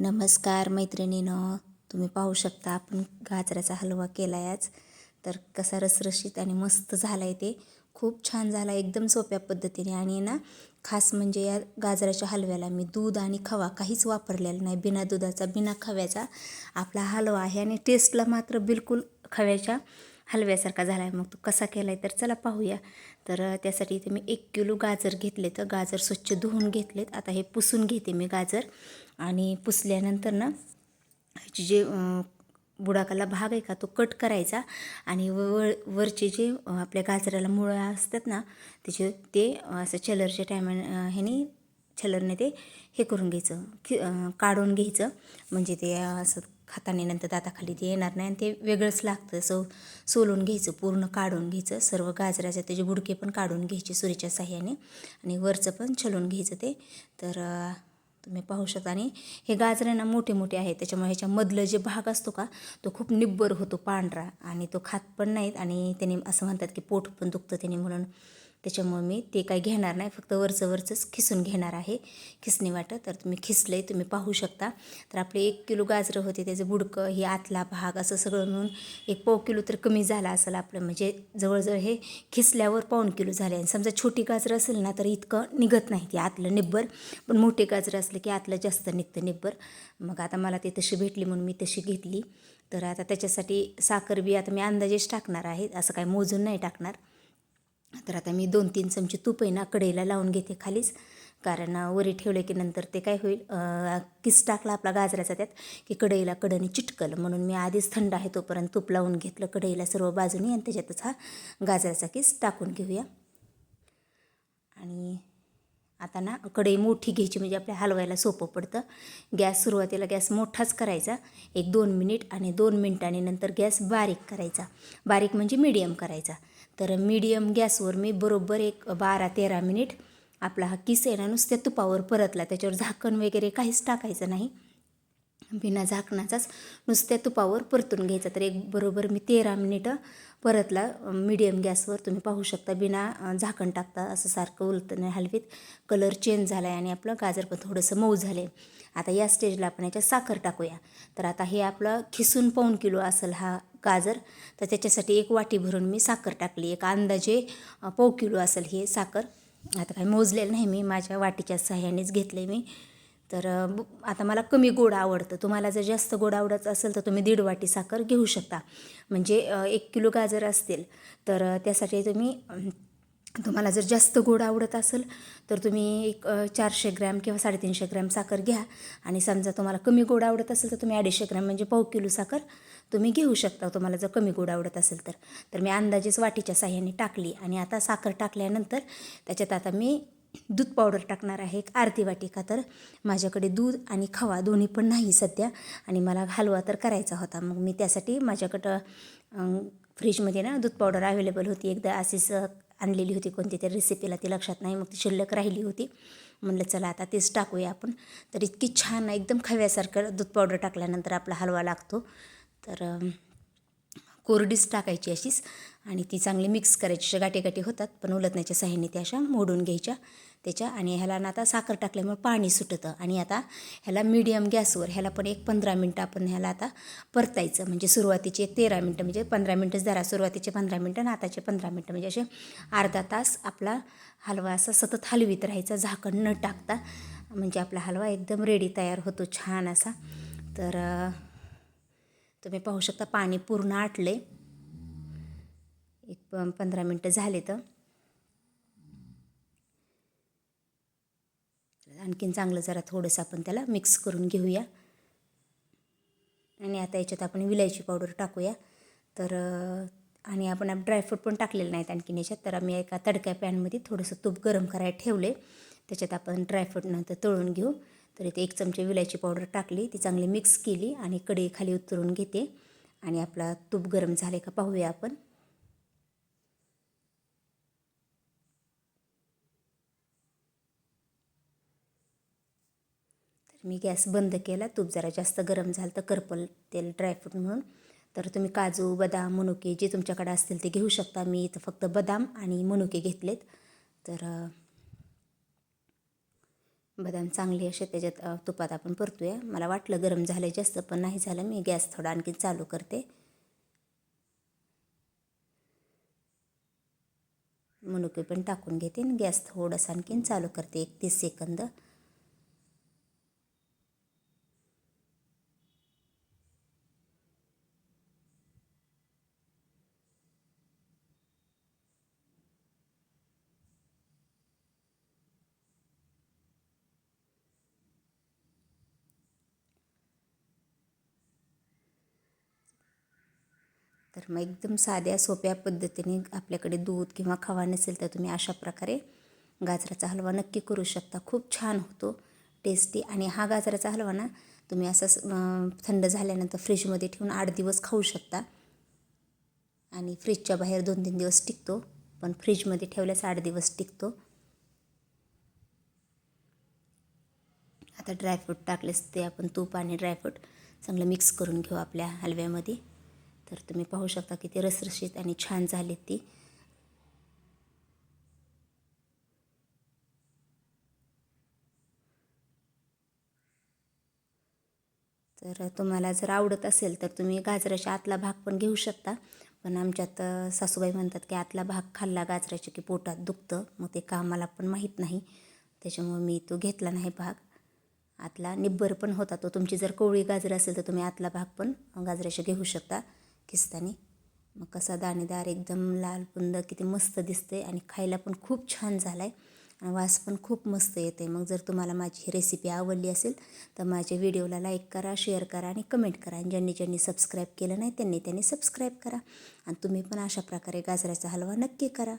नमस्कार मैत्रिणीनं तुम्ही पाहू शकता आपण गाजराचा हलवा केला आहे आज तर कसा रसरशीत आणि मस्त झाला आहे ते. खूप छान झाला एकदम सोप्या पद्धतीने. आणि ना खास म्हणजे या गाजराच्या हलव्याला मी दूध आणि खवा काहीच वापरलेला नाही. बिना दुधाचा बिना खव्याचा आपला हलवा आहे आणि टेस्टला मात्र बिलकुल खव्याच्या हलव्यासारखा झाला आहे मग तो कसा केला आहे तर चला पाहूया. तर त्यासाठी इथे मी एक किलो गाजर घेतले तर गाजर स्वच्छ धुवून घेतलेत. आता हे पुसून घेते मी गाजर. आणि पुसल्यानंतर ना ह्याची जे बुडाकाला भाग आहे का तो कट करायचा. आणि वर वरचे जे आपल्या गाजराला मुळं असतात ना त्याचे ते असं चलरच्या टायमा ह्याने छलरने ते हे करून घ्यायचं. काढून घ्यायचं. म्हणजे ते असं खाताने नंतर दाताखाली ते येणार नाही आणि ते वेगळंच लागतं. सो सोलून घ्यायचं पूर्ण काढून घ्यायचं सर्व गाजराचे त्याचे बुडके पण काढून घ्यायचे सुरीच्या साह्याने आणि वरचं पण छलून घ्यायचं ते. तर तुम्ही पाहू शकता आणि हे गाजरांना मोठे मोठे आहेत त्याच्यामुळे ह्याच्यामधलं जे भाग असतो का तो खूप निब्बर होतो पांढरा आणि तो खात पण नाहीत आणि त्याने असं म्हणतात की पोट पण दुखतं त्याने म्हणून. त्याच्यामुळे मी ते काय घेणार नाही. फक्त वरचं वरचंच खिसून घेणार आहे. खिसणी वाटत तर तुम्ही खिसलं तुम्ही पाहू शकता. तर आपले एक किलो गाजरं होते त्याचं बुडकं हे आतला भाग असं सगळं मिळून एक पाव किलो तर कमी झाला असेल आपलं. म्हणजे जवळजवळ हे खिसल्यावर पाऊण किलो झाले आणि समजा छोटी गाजरं असेल ना तर इतकं निघत नाही. ते आतलं निब्बर पण मोठे गाजरं असलं की आतलं जास्त निघतं निब्बर. मग आता मला ते तशी भेटली म्हणून मी तशी घेतली. तर आता त्याच्यासाठी साखर बी आता मी अंदाजेच टाकणार आहे. असं काही मोजून नाही टाकणार. तर आता मी दोन तीन चमचे तूप आहे ना कढईला लावून घेते खालीच. कारण वरी ठेवले की नंतर ते काय होईल किस टाकला आपला गाजराचा त्यात की कढईला कडणी चिटकल. म्हणून मी आधीच थंड आहे तोपर्यंत तूप लावून घेतलं कढईला सर्व बाजूनी आणि त्याच्यातच हा गाजराचा किस टाकून घेऊया. आणि आता ना कढई मोठी घ्यायची म्हणजे आपल्या हलवायला सोपं पडतं. गॅस सुरुवातीला गॅस मोठाच करायचा एक दोन मिनिट आणि दोन मिनिटांनी नंतर गॅस बारीक करायचा. बारीक म्हणजे मीडियम करायचा. तर मीडियम गॅसवर मी बरोबर एक बारा तेरा मिनिट आपला हा किस आहे ना नुसत्या तुपावर परतला. त्याच्यावर झाकण वगैरे काहीच टाकायचं नाही. बिना झाकणाचाच नुसत्या तुपावर परतून घ्यायचा. तर एक बरोबर मी तेरा मिनिटं परतला मीडियम गॅसवर तुम्ही पाहू शकता बिना झाकण टाकता असं सारखं उलटं नाही हलवीत. कलर चेंज झाला आहे आणि आपलं गाजर पण थोडंसं मऊ झालं आहे आता या स्टेजला आपण याच्यात साखर टाकूया. तर आता हे आपलं खिसून पाऊन किलो असेल हा गाजर तर त्याच्यासाठी एक वाटी भरून मी साखर टाकली. एक अंदाजे पाव किलो असेल हे साखर. आता काही मोजलेलं नाही मी माझ्या वाटीच्या सहाय्यानेच घेतले मी. तर आता मला कमी गोड आवडतं. तुम्हाला जर जास्त गोड आवडत असेल तर तुम्ही दीड वाटी साखर घेऊ शकता. म्हणजे एक किलो गाजर असतील तर त्यासाठी तुम्ही तुम्हाला जर जास्त गोड आवडत असेल तर तुम्ही एक चारशे ग्रॅम किंवा साडेतीनशे ग्रॅम साखर घ्या. आणि समजा तुम्हाला कमी गोड आवडत असेल तर तुम्ही अडीचशे ग्रॅम म्हणजे पाव किलो साखर तुम्ही घेऊ शकता. तुम्हाला जर कमी गोड आवडत असेल तर. तर मी अंदाजेच वाटीच्या साह्याने टाकली आणि आता साखर टाकल्यानंतर त्याच्यात आता मी दूध पावडर टाकणार आहे. एक अर्धी वाटी का तर. माझ्याकडे दूध आणि खवा दोन्ही पण नाही सध्या आणि मला हलवा तर करायचा होता. मग मी त्यासाठी माझ्याकडं फ्रीजमध्ये ना दूध पावडर अवेलेबल होती. एकदा अशीच आणलेली होती कोणती तरी रेसिपीला ती लक्षात नाही. मग ती शिल्लक राहिली होती. म्हणलं चला आता तेच टाकूया आपण. तर इतकी छान एकदम खव्यासारखं दूध पावडर टाकल्यानंतर आपला हलवा लागतो. तर कोरडीच टाकायची अशीच आणि ती चांगली मिक्स करायची. अशा गाठीगाठी होतात पण उलटण्याच्या साह्याने त्या अशा मोडून घ्यायच्या. त्याच्या आणि ह्याला ना आता साखर टाकल्यामुळे पाणी सुटतं आणि आता ह्याला मीडियम गॅसवर ह्याला पण एक पंधरा मिनटं आपण ह्याला आता परतायचं. म्हणजे सुरुवातीचे एक तेरा मिनटं म्हणजे पंधरा मिनटंच जरा सुरुवातीचे पंधरा मिनटं आणि आताचे पंधरा मिनटं. म्हणजे असे अर्धा तास आपला हलवा असा सतत हलवीत राहायचा. झाकण न टाकता म्हणजे आपला हलवा एकदम रेडी तयार होतो छान असा. तर तुम्ही पाहू शकता पाणी पूर्ण आटले. एक पंधरा मिनटं झाले तर. आणखीन चांगलं जरा थोडंसं आपण त्याला मिक्स करून घेऊया. आणि आता याच्यात आपण विलायची पावडर टाकूया. तर आणि आपण ड्रायफ्रूट पण टाकलेलं नाहीत आणखीन याच्यात. तर आम्ही एका तडक्या पॅनमध्ये थोडंसं तूप गरम करायला ठेवले. त्याच्यात आपण ड्रायफ्रूट नंतर तळून घेऊ. तर इथे एक चमचे विलायची पावडर टाकली ती चांगली मिक्स केली आणि कढई खाली उतरून घेते. आणि आपला तूप गरम झाले का पाहूया आपण. तर मी गॅस बंद केला तूप जरा जास्त गरम झालं तर करपल तेल ड्रायफ्रूट म्हणून. तर तुम्ही काजू बदाम मनुके जे तुमच्याकडे असतील ते घेऊ शकता. मी इथं फक्त बदाम आणि मनुके घेतलेत. तर बदाम चांगले असे त्याच्यात तुपात आपण परतूया. मला वाटलं गरम झालं जास्त पण नाही झालं. मी गॅस थोडा आणखी चालू करते. मनुके पण टाकून घेते आणि गॅस थोडासा आणखीन चालू करते एक तीस सेकंद. तर मग एकदम साध्या सोप्या पद्धतीने आपल्याकडे दूध किंवा खवा नसेल तर तुम्ही अशा प्रकारे गाजराचा हलवा नक्की करू शकता. खूप छान होतो टेस्टी आणि हा गाजराचा हलवा ना तुम्ही असं थंड झाल्यानंतर फ्रीजमध्ये ठेवून आठ दिवस खाऊ शकता. आणि फ्रीजच्या बाहेर दोन तीन दिवस टिकतो पण फ्रीजमध्ये ठेवल्यास आठ दिवस टिकतो. आता ड्रायफ्रूट टाकलेस ते आपण तूप आणि ड्रायफ्रूट चांगलं मिक्स करून घेऊ आपल्या हलव्यामध्ये. तर तुम्ही पाहू शकता किती रसरशीत आणि छान झालीत ती. तर तुम्हाला जर आवडत असेल तर तुम्ही गाजराच्या आतला भाग पण घेऊ शकता. पण आमच्यात सासूबाई म्हणतात की आतला भाग खाल्ला गाजराच्या की पोटात दुखतं. मग ते का मला पण माहीत नाही. त्याच्यामुळे मी तो घेतला नाही भाग. आतला निब्बर पण होता तो. तुमची जर कोवळी गाजर असेल तर तुम्ही आतला भाग पण गाजराचे घेऊ शकता. किस्तानी मग कसा दाणेदार एकदम लाल पुंद किती मस्त दिसते आणि खायला पण खूप छान झाला आहे आणि वास पण खूप मस्त येते मग जर तुम्हाला माझी ही रेसिपी आवडली असेल तर माझ्या व्हिडिओला लाईक करा शेअर करा आणि कमेंट करा. आणि ज्यांनी ज्यांनी सबस्क्राईब केलं नाही त्यांनी त्यांनी सबस्क्राईब करा. आणि तुम्ही पण अशा प्रकारे गाजराचा हलवा नक्की करा.